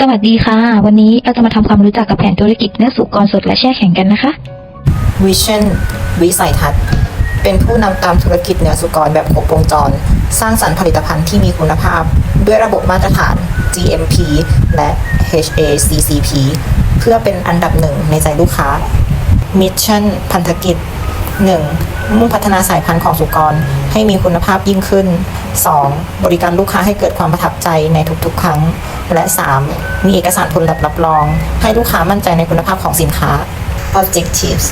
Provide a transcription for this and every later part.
สวัสดีค่ะ วันนี้เราจะมาทำความรู้จักกับแผนธุรกิจเนื้อสุกรสดและแช่แข็งกันนะคะ Vision วิสัยทัศน์ เป็นผู้นำตามธุรกิจเนื้อสุกรแบบครบวงจร สร้างสรรค์ผลิตภัณฑ์ที่มีคุณภาพ ด้วยระบบมาตรฐาน GMP และ HACCP เพื่อเป็นอันดับหนึ่งในใจลูกค้า Mission พันธกิจ 1. มุ่งพัฒนาสายพันธุ์ของสุกรให้มีคุณภาพยิ่งขึ้น 2. บริการลูกค้าให้เกิดความประทับใจในทุกๆ ครั้ง และ 3. มีเอกสารผลลัพธ์รับรอง ให้ลูกค้ามั่นใจในคุณภาพของสินค้า Objectives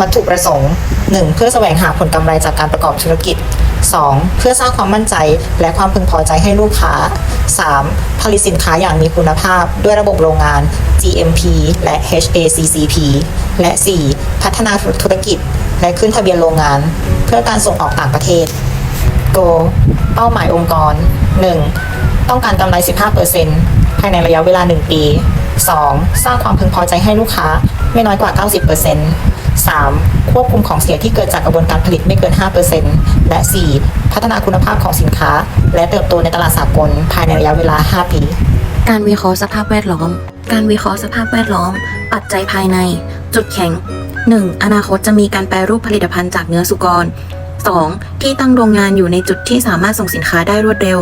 วัตถุประสงค์ 1. เพื่อแสวงหาผลกำไรจากการประกอบธุรกิจ 2. เพื่อสร้างความมั่นใจและความพึงพอใจให้ลูกค้า 3. ผลิตสินค้าอย่างมีคุณภาพด้วยระบบโรงงาน GMP และ HACCP และ 4. พัฒนาธุรกิจ และขึ้นทะเบียนโรงงาน เพื่อการส่งออกต่างประเทศ Go เป้าหมายองค์กร 1. ต้องการกำไร 15%ภายในระยะเวลา 1 ปี 2. สร้างความพึงพอใจให้ลูกค้าไม่น้อยกว่า 90% 3. ควบคุมของเสียที่เกิดจากกระบวนการผลิตไม่เกิน 5%และ 4. พัฒนาคุณภาพของสินค้า และเติบโตในตลาดสากลภายในระยะเวลา 5 ปี การวิเคราะห์สภาพแวดล้อม การวิเคราะห์สภาพแวดล้อม ปัจจัยภายใน จุดแข็ง 1. อนาคตจะมีการแปรรูปผลิตภัณฑ์จากเนื้อสุกร 2. ที่ตั้งโรงงานอยู่ในจุดที่สามารถส่งสินค้าได้รวดเร็ว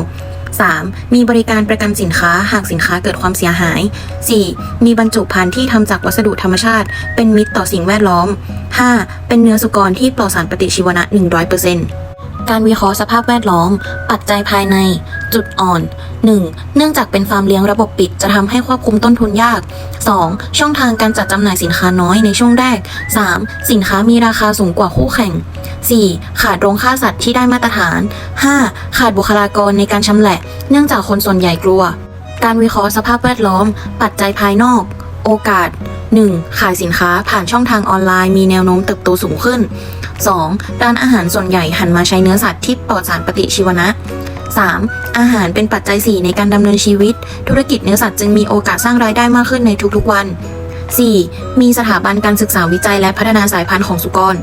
3. มีบริการประกันสินค้าหากสินค้าเกิดความเสียหาย 4. มีบรรจุภัณฑ์ที่ทำจากวัสดุธรรมชาติ เป็นมิตรต่อสิ่งแวดล้อม 5. เป็นเนื้อสุกรที่ปลอดสารปฏิชีวนะ 100% การวิเคราะห์สภาพแวดล้อม ปัจจัยภายใน จุดอ่อน 1. เนื่องจากเป็นฟาร์มเลี้ยงระบบปิดจะทำให้ควบคุมต้นทุนยาก 2. ช่องทางการจัดจำหน่ายสินค้าน้อยในช่วงแรก 3. สินค้ามีราคาสูงกว่าคู่แข่ง 4. ขาดโรงฆ่าสัตว์ที่ได้มาตรฐาน 5. ขาดบุคลากรในการชำแหละ เนื่องจากคนส่วนใหญ่กลัว การวิเคราะห์สภาพแวดล้อม ปัจจัยภายนอก โอกาส 1. ขายสินค้าผ่านช่องทางออนไลน์มีแนวโน้มเติบโตสูงขึ้น 2. ร้านอาหารส่วนใหญ่หันมาใช้เนื้อสัตว์ที่ปลอดสารปฏิชีวนะ 3. อาหารเป็นปัจจัย 4 ในการดำเนินชีวิต ธุรกิจเนื้อสัตว์จึงมีโอกาสสร้างรายได้มากขึ้นในทุกๆวัน 4. มีสถาบันการศึกษาวิจัยและพัฒนาสายพันธุ์ของสุกร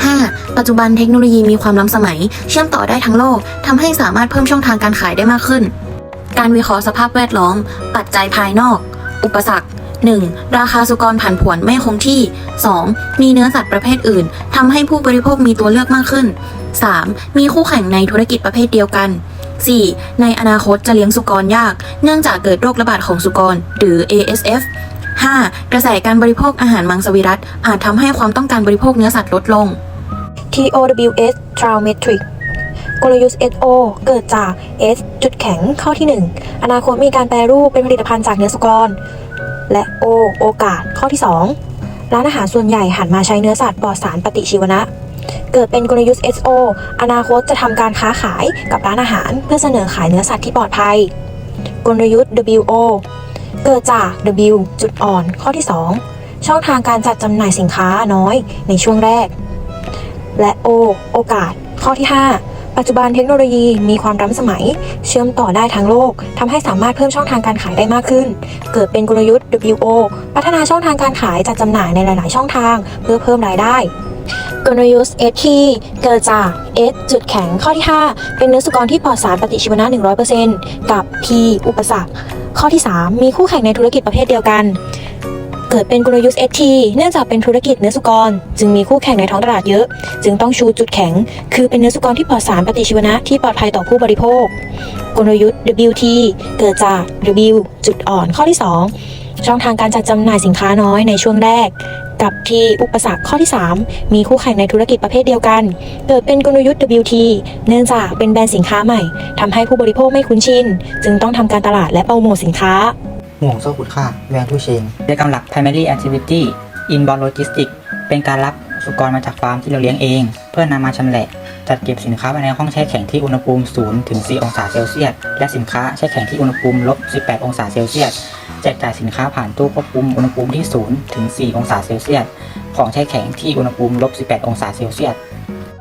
5. ปัจจุบันเทคโนโลยีมีความล้ำสมัย เชื่อมต่อได้ทั้งโลกทำให้สามารถเพิ่มช่องทางการขายได้มากขึ้น การวิเคราะห์สภาพแวดล้อม ปัจจัยภายนอก อุปสรรค 1. ราคาสุกรผันผวนไม่คงที่ 2. มีเนื้อสัตว์ประเภทอื่นทำให้ผู้บริโภคมีตัวเลือกมากขึ้น 3. มีคู่แข่งในธุรกิจประเภทเดียวกัน 4. ในอนาคตจะเลี้ยงสุกรยาก เนื่องจากเกิดโรคระบาดของสุกร หรือ ASF 5. กระแสการบริโภคอาหารมังสวิรัตอาจทำให้ความต้องการบริโภคเนื้อสัตว์ลดลง TOWS Trial Metric กลยุทธ์ SO เกิดจาก S จุดแข็งข้อที่ 1 อนาคตมีการแปรรูปเป็นผลิตภัณฑ์จากเนื้อสุกร และ O โอกาสข้อที่ 2 ร้านอาหารส่วนใหญ่หันมาใช้เนื้อสัตว์ปลอดสารปฏิชีวนะ เกิดเป็นกลยุทธ์ SO อนาคตจะทำการค้าขายกับร้านอาหาร เพื่อเสนอขายเนื้อสัตว์ที่ปลอดภัย กลยุทธ์ WO เกิดจาก W จุดอ่อน ข้อที่ 2 ช่องทางการจัดจำหน่ายสินค้าน้อยในช่วงแรก และ O โอกาส ข้อที่ 5 ปัจจุบันเทคโนโลยีมีความล้ำสมัย เชื่อมต่อได้ทั้งโลกทำให้สามารถเพิ่มช่องทางการขายได้มากขึ้น เกิดเป็นกลยุทธ์ WO พัฒนาช่องทางการขายจัดจำหน่ายในหลาย ๆ ช่องทาง เพื่อเพิ่มรายได้กลยุทธ์ ST เกิดจาก S จุดแข็งข้อที่ 5 เป็นเนื้อสุกรที่ปลอดสารปฏิชีวนะ 100%กับ P อุปสรรค ข้อที่ 3 มีคู่แข่งในธุรกิจประเภทเดียวกัน เกิดเป็นกลยุทธ์ ST เนื่องจากเป็นธุรกิจเนื้อสุกร จึงมีคู่แข่งในท้องตลาดเยอะ จึงต้องชูจุดแข็ง คือเป็นเนื้อสุกรที่ปลอดสารปฏิชีวนะที่ปลอดภัยต่อผู้บริโภค กลยุทธ์ WT เกิดจาก W จุดอ่อนข้อที่ 2 ช่องทางการจัดจำหน่ายสินค้าน้อยในช่วงแรก กับ T อุปสรรคข้อที่ 3 มีคู่แข่งในธุรกิจประเภทเดียวกัน เกิดเป็นกลยุทธ์ WT เนื่องจากเป็นแบรนด์สินค้าใหม่ทำให้ผู้บริโภคไม่คุ้นชิน จึงต้องทำการตลาดและโปรโมทสินค้า ห่วงโซ่ขุดค่าแวงทูเชนกิจกรรมหลัก primary activity inbound logistics เป็นการรับสุกรมาจากฟาร์มที่เราเลี้ยงเอง เพื่อนำมาชำแหละจัดเก็บสินค้าไว้ในห้องแช่แข็งที่อุณหภูมิ0ถึง4องศาเซลเซียส และสินค้าแช่แข็งที่อุณหภูมิลบ18 องศาเซลเซียส แจกจ่ายสินค้าผ่านตู้ควบคุมอุณหภูมิที่0ถึง4องศาเซลเซียส ของแช่แข็งที่อุณหภูมิลบ18 องศาเซลเซียส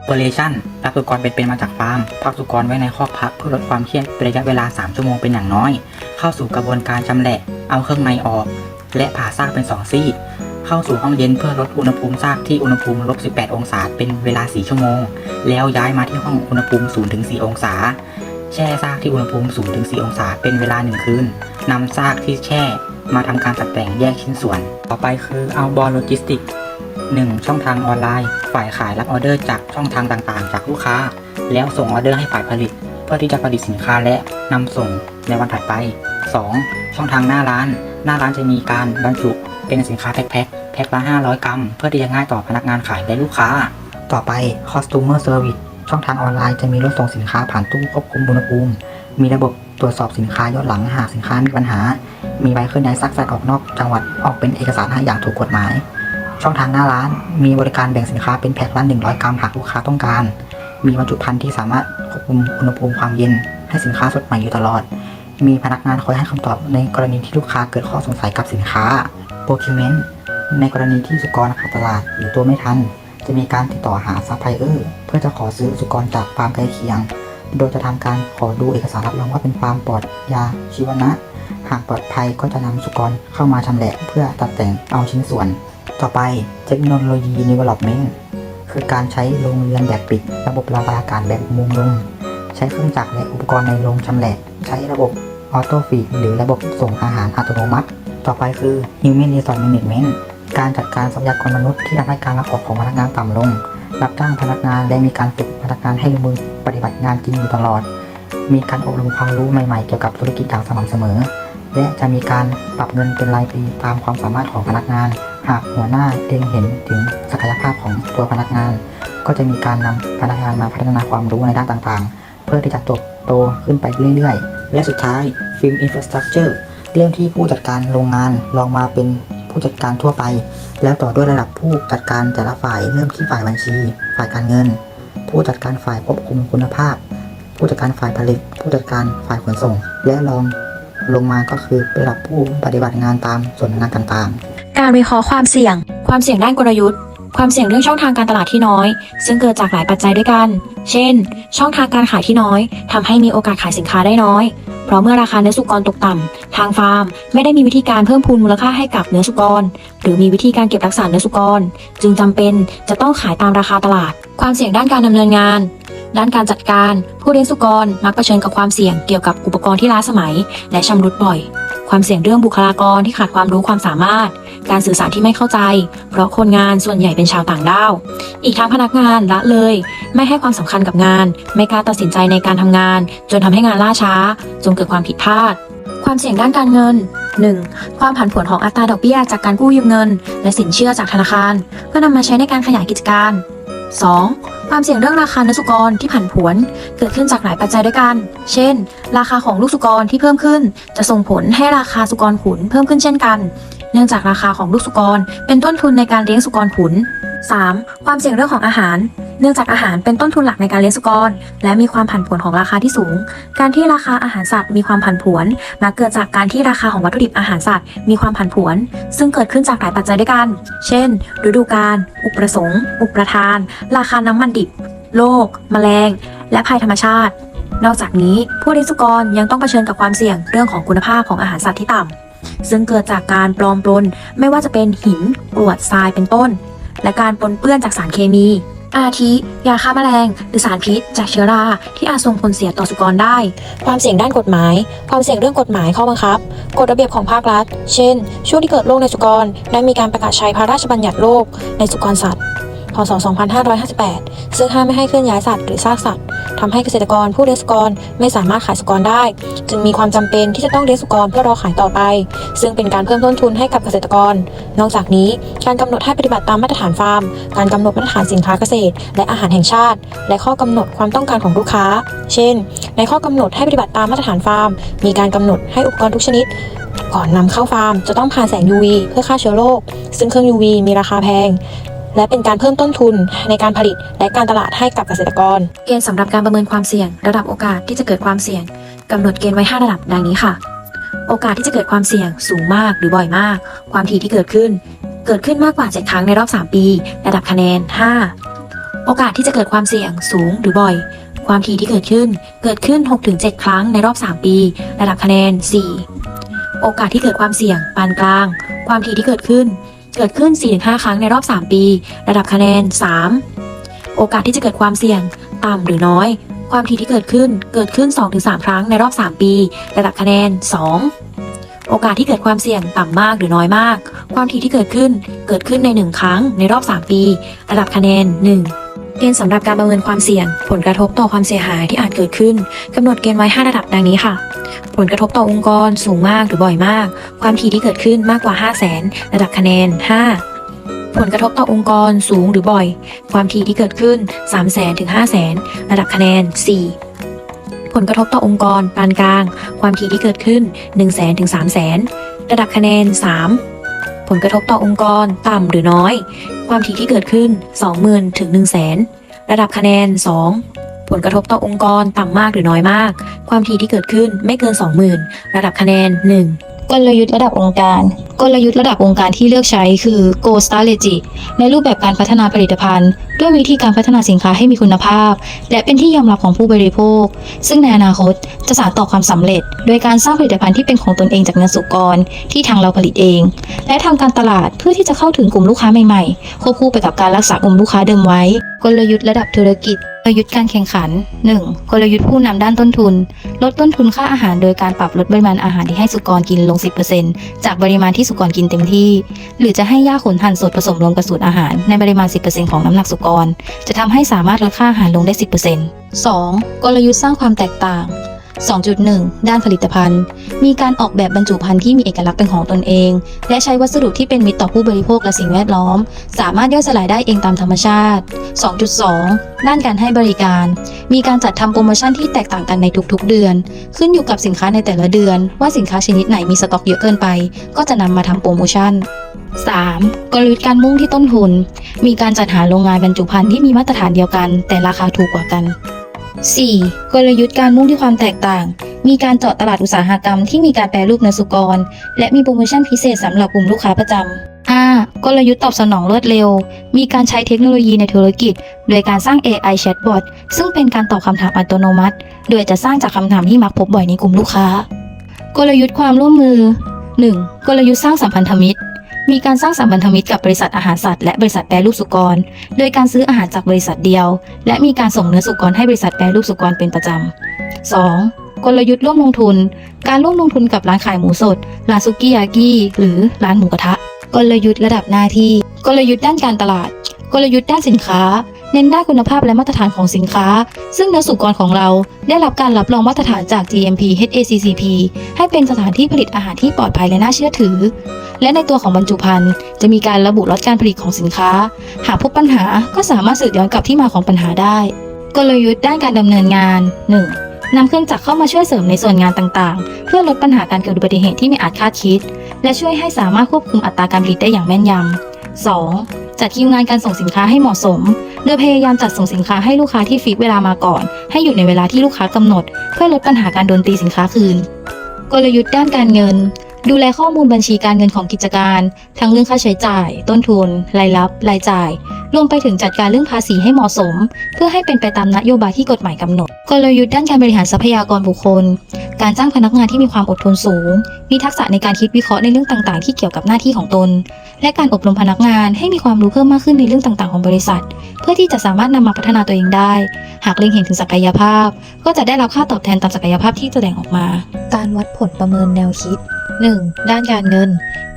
operation รับสุกรเป็นๆมาจากฟาร์มพักสุกรไว้ในคอกพักเพื่อลดความเครียดเป็นระยะเวลา 3 ชั่วโมงเป็นอย่างน้อย เข้าสู่กระบวนการชำแหละ เอาเครื่องในออก และผ่าซากเป็น 2 ซี่ เข้าสู่ห้องเย็นเพื่อลดอุณหภูมิซากที่อุณหภูมิลบ 18 องศาเป็นเวลา 4 ชั่วโมง แล้วย้ายมาที่ห้องอุณหภูมิ0ถึง4องศา แช่ซากที่อุณหภูมิ0ถึง4องศาเป็นเวลา 1 คืนนำซากที่แช่มาทำการตัดแต่งแยกชิ้นส่วน ต่อไปคือ outbound logistics 1. ช่องทางออนไลน์ ฝ่ายขายรับออเดอร์จากช่องทางต่างๆ จากลูกค้า แล้วส่งออเดอร์ให้ฝ่ายผลิต เพื่อที่จะผลิตสินค้าและนำส่งในวันถัดไป 2. ช่องทางหน้าร้าน หน้าร้านจะมีการบรรจุเป็นสินค้าแพ็คๆแพ็คละ 500 กรัม เพื่อที่จะง่ายต่อพนักงานขายและลูกค้า ต่อไป customer service ช่องทางออนไลน์จะมีรถส่งสินค้าผ่านตู้ควบคุมอุณหภูมิ มีระบบตรวจสอบสินค้าย้อนหลังหากสินค้ามีปัญหา มีใบเคลื่อนย้ายซักซักออกนอกจังหวัดออกเป็นเอกสารให้อย่างถูกกฎหมาย ช่องทางหน้าร้าน มีบริการแบ่งสินค้าเป็นแพ็คละ100 กรัมหากลูกค้าต้องการ มีบรรจุภัณฑ์ที่สามารถควบคุมอุณหภูมิความเย็น ให้สินค้าสดใหม่อยู่ตลอด มีพนักงานคอยให้คำตอบในกรณีที่ลูกค้าเกิดข้อสงสัยกับสินค้า procurement ในกรณีที่สุกรขาดตลาดหรือตัวไม่ทัน จะมีการติดต่อหาซัพพลายเออร์เพื่อจะขอซื้อสุกรจากฟาร์มใกล้เคียง โดยจะทำการขอดูเอกสารรับรองว่าเป็นฟาร์มปลอดยาชีวนะ หากปลอดภัยก็จะนำสุกรเข้ามาชำแหละเพื่อตัดแต่งเอาชิ้นส่วน ต่อไปเทคโนโลยี development คือการใช้โรงเรือนแบบปิด ระบบระบายอากาศแบบอุมงลมใช้เครื่องจักรและอุปกรณ์ในโรงชำแหละ ใช้ระบบออโต้ฟีดหรือระบบส่งอาหารอัตโนมัติ ต่อไปคือ human resource management การจัดการทรัพยากรมนุษย์ที่ทำให้การรับออกของพนักงานต่ำลง รับจ้างพนักงานและมีการฝึกพนักงานให้ลงมือปฏิบัติงานจริงอยู่ตลอด มีการอบรมความรู้ใหม่ๆ เกี่ยวกับธุรกิจอย่างสม่ำเสมอ และจะมีการปรับเงินเป็นรายปีตามความสามารถของพนักงาน หากหัวหน้าเล็งเห็นถึงศักยภาพของตัวพนักงาน ก็จะมีการนำพนักงานมาพัฒนาความรู้ในด้านต่างๆ เพื่อที่จะเติบโตขึ้นไปเรื่อยๆ และสุดท้ายฟิล์มอินฟราสตรักเจอร์เริ่มที่ผู้จัดการโรงงานลองมาเป็นผู้จัดการทั่วไป แล้วต่อด้วยระดับผู้จัดการแต่ละฝ่ายเริ่มที่ฝ่ายบัญชี ฝ่ายการเงิน ผู้จัดการฝ่ายควบคุมคุณภาพ ผู้จัดการฝ่ายผลิต ผู้จัดการฝ่ายขนส่ง และรองลงมาก็คือระดับผู้ปฏิบัติงานตามส่วนงานต่างๆ การวิเคราะห์ความเสี่ยง ความเสี่ยงด้านกลยุทธ์ ความเสี่ยงเรื่องช่องทางการตลาดที่น้อย ซึ่งเกิดจากหลายปัจจัยด้วยกัน เช่น ช่องทางการขายที่น้อยทำให้มีโอกาสขายสินค้าได้น้อย เพราะเมื่อราคาเนื้อสุกรตกต่ำทางฟาร์ม ไม่ได้มีวิธีการเพิ่มพูนมูลค่าให้กับเนื้อสุกร หรือมีวิธีการเก็บรักษาเนื้อสุกร จึงจำเป็นจะต้องขายตามราคาตลาด ความเสี่ยงด้านการดำเนินงานด้านการจัดการ ผู้เลี้ยงสุกรมักเผชิญกับความเสี่ยงเกี่ยวกับอุปกรณ์ที่ล้าสมัย และชำรุดบ่อย ความเสี่ยงเรื่องบุคลากรที่ขาดความรู้ความสามารถ การสื่อสารที่ไม่เข้าใจ เพราะคนงานส่วนใหญ่เป็นชาวต่างด้าว อีกทั้งพนักงานละเลย ไม่ให้ความสำคัญกับงาน ไม่กล้าตัดสินใจในการทำงาน จนทำให้งานล่าช้า จนเกิดความผิดพลาด ความเสี่ยงด้านการเงิน 1. ความผันผวนของอัตราดอกเบี้ยจากการกู้ยืมเงิน และสินเชื่อจากธนาคาร เพื่อนำมาใช้ในการขยายกิจการ 2. ความเสี่ยงเรื่องราคาเนื้อสุกรที่ผันผวนเกิดขึ้นจากหลายปัจจัยด้วยกัน เช่น ราคาของลูกสุกรที่เพิ่มขึ้น จะส่งผลให้ราคาสุกรขุนเพิ่มขึ้นเช่นกัน เนื่องจากราคาของลูกสุกรเป็นต้นทุนในการเลี้ยงสุกรขุน 3. ความเสี่ยงเรื่องของอาหาร เนื่องจากอาหารเป็นต้นทุนหลักในการเลี้ยงสุกร และมีความผันผวนของราคาที่สูง การที่ราคาอาหารสัตว์มีความผันผวนมาเกิดจากการที่ราคาของวัตถุดิบอาหารสัตว์มีความผันผวน ซึ่งเกิดขึ้นจากหลายปัจจัยด้วยกัน เช่น ฤดูกาล อุปสงค์ อุปทาน ราคาน้ำมันดิบ โรค แมลง และภัยธรรมชาติ นอกจากนี้ผู้เลี้ยงสุกรยังต้องเผชิญกับความเสี่ยงเรื่องของคุณภาพของอาหารสัตว์ที่ต่ำ ซึ่งเกิดจากการปลอมปลนไม่ว่าจะเป็นหินกรวดทรายเป็นต้น และการปนเปื้อนจากสารเคมี อาทิยาฆ่าแมลง หรือสารพิษ จากเชื้อรา ที่อาจส่งผลเสียต่อสุกรได้ ความเสี่ยงด้านกฎหมาย ความเสี่ยงเรื่องกฎหมายข้อบังคับ กฎระเบียบของภาครัฐ เช่น ช่วงที่เกิดโรคในสุกร ได้มีการประกาศใช้พระราชบัญญัติโรคในสุกรสัตว์ พศ 2558 ซึ่งห้ามไม่ให้เคลื่อนย้ายสัตว์หรือซากสัตว์ทำให้เกษตรกรผู้เลี้ยงสุกรไม่สามารถขายสุกรได้ จึงมีความจำเป็นที่จะต้องเลี้ยงสุกรเพื่อรอขายต่อไป ซึ่งเป็นการเพิ่มต้นทุนให้กับเกษตรกร นอกจากนี้การกำหนดให้ปฏิบัติตามมาตรฐานฟาร์ม การกำหนดมาตรฐานสินค้าเกษตร และอาหารแห่งชาติ และข้อกำหนดความต้องการของลูกค้า เช่น ในข้อกำหนดให้ปฏิบัติตามมาตรฐานฟาร์ม มีการกำหนดให้อุปกรณ์ทุกชนิดก่อนนำเข้าฟาร์มจะต้องผ่านแสง UV เพื่อฆ่าเชื้อโรค ซึ่งเครื่อง UV มีราคาแพง และเป็นการเพิ่มต้นทุนในการผลิตและการตลาดให้กับเกษตรกร เกณฑ์สำหรับการประเมินความเสี่ยง ระดับโอกาสที่จะเกิดความเสี่ยงกำหนดเกณฑ์ไว้ 5 ระดับดังนี้ค่ะ โอกาสที่จะเกิดความเสี่ยงสูงมากหรือบ่อยมาก ความถี่ที่เกิดขึ้น เกิดขึ้นมากกว่า 7 ครั้งในรอบ 3 ปี ระดับคะแนน 5 โอกาสที่จะเกิดความเสี่ยงสูงหรือบ่อย ความถี่ที่เกิดขึ้น เกิดขึ้น 6-7 ครั้งในรอบ 3 ปี ระดับคะแนน 4 โอกาสที่เกิดความเสี่ยงปานกลาง ความถี่ที่เกิดขึ้น เกิดขึ้น 4-5 ครั้งในรอบ 3 ปี ระดับคะแนน 3 โอกาสที่จะเกิดความเสี่ยง ต่ำหรือน้อย ความถี่ที่เกิดขึ้นเกิดขึ้น 2-3 ครั้งในรอบ 3 ปี ระดับคะแนน 2 โอกาสที่เกิดความเสี่ยงต่ำมากหรือน้อยมาก ความถี่ที่เกิดขึ้นเกิดขึ้นใน 1 ครั้งในรอบ 3 ปี ระดับคะแนน 1เกณฑ์สำหรับการประเมินความเสี่ยง ผลกระทบต่อความเสียหายที่อาจเกิดขึ้น กำหนดเกณฑ์ไว้ 5 ระดับดังนี้ค่ะ ผลกระทบต่อองค์กรสูงมากหรือบ่อยมาก ความถี่ที่เกิดขึ้นมากกว่า 5 0 0แสนระดับคะแนน 5 ผลกระทบต่อองค์กรสูงหรือบ่อย ความถี่ที่เกิดขึ้น 3 0 0แสนถึง5 0 0แสนระดับคะแนน 4ผลกระทบต่อองค์กรปานกลาง ความถี่ที่เกิดขึ้น 1 0 0 0 0แสนถึง3 0 0แสนระดับคะแนน 3 ผลกระทบต่อองค์กรต่ำหรือน้อย ความถี่ที่เกิดขึ้น 20,000ถึง1 0 0 0 0แสนระดับคะแนน 2 ผลกระทบต่อองค์กรต่ำมากหรือน้อยมาก ความถี่ที่เกิดขึ้นไม่เกิน 20,000 ระดับคะแนน 1กลยุทธ์ระดับองค์การ กลยุทธ์ระดับองค์การที่เลือกใช้คือ Go Strategy ในรูปแบบการพัฒนาผลิตภัณฑ์ ด้วยวิธีการพัฒนาสินค้าให้มีคุณภาพ และเป็นที่ยอมรับของผู้บริโภค ซึ่งในอนาคตจะสานต่อความสำเร็จ โดยการสร้างผลิตภัณฑ์ที่เป็นของตนเองจากเนื้อสุกรที่ทางเราผลิตเอง และทำการตลาดเพื่อที่จะเข้าถึงกลุ่มลูกค้าใหม่ๆควบคู่ไปกับการรักษากลุ่มลูกค้าเดิมไว้ กลยุทธ์ระดับธุรกิจกลยุทธ์การแข่งขัน 1. กลยุทธ์ผู้นำด้านต้นทุน ลดต้นทุนค่าอาหารโดยการปรับลดปริมาณอาหารที่ให้สุกรกินลง 10%จากปริมาณที่สุกรกินเต็มที่ หรือจะให้หญ้าขนหั่นสดผสมรวมกับสูตรอาหาร ในปริมาณ 10%ของน้ำหนักสุกร จะทำให้สามารถลดค่าอาหารลงได้ 10% 2. กลยุทธ์สร้างความแตกต่าง 2.1 ด้านผลิตภัณฑ์ มีการออกแบบบรรจุภัณฑ์ที่มีเอกลักษณ์เป็นของตนเอง และใช้วัสดุที่เป็นมิตรต่อผู้บริโภคและสิ่งแวดล้อม สามารถย่อยสลายได้เองตามธรรมชาติ 2.2 ด้านการให้บริการ มีการจัดทำโปรโมชั่นที่แตกต่างกันในทุกๆ เดือน ขึ้นอยู่กับสินค้าในแต่ละเดือน ว่าสินค้าชนิดไหนมีสต็อกเยอะเกินไป ก็จะนำมาทำโปรโมชั่น 3. กลยุทธ์การมุ่งที่ต้นทุน มีการจัดหาโรงงานบรรจุภัณฑ์ที่มีมาตรฐานเดียวกัน แต่ราคาถูกกว่ากัน 4. กลยุทธ์การมุ่งที่ความแตกต่าง มีการเจาะตลาดอุตสาหกรรมที่มีการแปรรูปเนื้อสุกร และมีโปรโมชั่นพิเศษสำหรับกลุ่มลูกค้าประจำ 5. กลยุทธ์ตอบสนองรวดเร็ว มีการใช้เทคโนโลยีในธุรกิจ โดยการสร้าง AI Chatbot ซึ่งเป็นการตอบคำถามอัตโนมัติ โดยจะสร้างจากคำถามที่มักพบบ่อยในกลุ่มลูกค้า กลยุทธ์ความร่วมมือ 1. กลยุทธ์สร้างสัมพันธมิตร มีการสร้างสัมพันธมิตรกับบริษัทอาหารสัตว์และบริษัทแปรรูปสุกร โดยการซื้ออาหารจากบริษัทเดียว และมีการส่งเนื้อสุกรให้บริษัทแปรรูปสุกรเป็นประจำ 2. กลยุทธ์ร่วมลงทุน การร่วมลงทุนกับร้านขายหมูสด ร้านซุกี้ยากิหรือร้านหมูกระทะ กลยุทธ์ระดับหน้าที่ กลยุทธ์ด้านการตลาด กลยุทธ์ด้านสินค้า เน้นด้านคุณภาพและมาตรฐานของสินค้า ซึ่งเนื้อสุกรของเราได้รับการรับรองมาตรฐานจาก GMP HACCP ให้เป็นสถานที่ผลิตอาหารที่ปลอดภัยและน่าเชื่อถือ และในตัวของบรรจุภัณฑ์จะมีการระบุล็อตการผลิตของสินค้า หากพบปัญหาก็สามารถสืบย้อนกลับที่มาของปัญหาได้ กลยุทธ์ด้านการดำเนินงาน 1. นำเครื่องจักรเข้ามาช่วยเสริมในส่วนงานต่างๆ เพื่อลดปัญหาการเกิดอุบัติเหตุที่ไม่อาจคาดคิด และช่วยให้สามารถควบคุมอัตราการผลิตได้อย่างแม่นยำ 2. จัดคิวงานการส่งสินค้าให้เหมาะสม โดยพยายามจัดส่งสินค้าให้ลูกค้าที่ฟิกเวลามาก่อน ให้อยู่ในเวลาที่ลูกค้ากำหนด เพื่อลดปัญหาการโดนตีสินค้าคืน กลยุทธ์ด้านการเงิน ดูแลข้อมูลบัญชีการเงินของกิจการ ทั้งเรื่องค่าใช้จ่าย ต้นทุน รายรับ รายจ่ายรวมไปถึงจัดการเรื่องภาษีให้เหมาะสม เพื่อให้เป็นไปตามนโยบายที่กฎหมายกำหนด กลยุทธ์ด้านการบริหารทรัพยากรบุคคล การจ้างพนักงานที่มีความอดทนสูง มีทักษะในการคิดวิเคราะห์ในเรื่องต่างๆ ที่เกี่ยวกับหน้าที่ของตน และการอบรมพนักงานให้มีความรู้เพิ่มมากขึ้นในเรื่องต่างๆ ของบริษัท เพื่อที่จะสามารถนำมาพัฒนาตัวเองได้ หากเล็งเห็นถึงศักยภาพ ก็จะได้รับค่าตอบแทนตามศักยภาพที่แสดงออกมา การวัดผลประเมินแนวคิด 1. ด้านการเงิน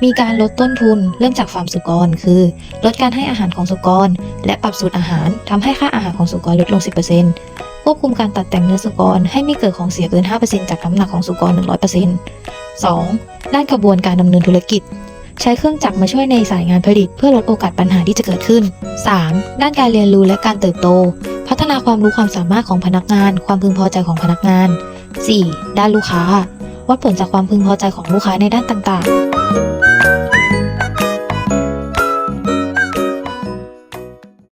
มีการลดต้นทุนเริ่มจากฟาร์มสุกร คือ ลดการให้อาหารของสุกร และปรับสูตรอาหารทำให้ค่าอาหารของสุกรลดลง 10%ควบคุมการตัดแต่งเนื้อสุกรให้ไม่เกิดของเสียเกิน 5%จากน้ำหนักของสุกร 100% 2. ด้านกระบวนการดำเนินธุรกิจ ใช้เครื่องจักรมาช่วยในสายงานผลิต เพื่อลดโอกาสปัญหาที่จะเกิดขึ้น 3. ด้านการเรียนรู้และการเติบโต พัฒนาความรู้ความสามารถของพนักงาน ความพึงพอใจของพนักงาน 4. ด้านลูกค้า วัดผลจากความพึงพอใจของลูกค้าในด้านต่างๆ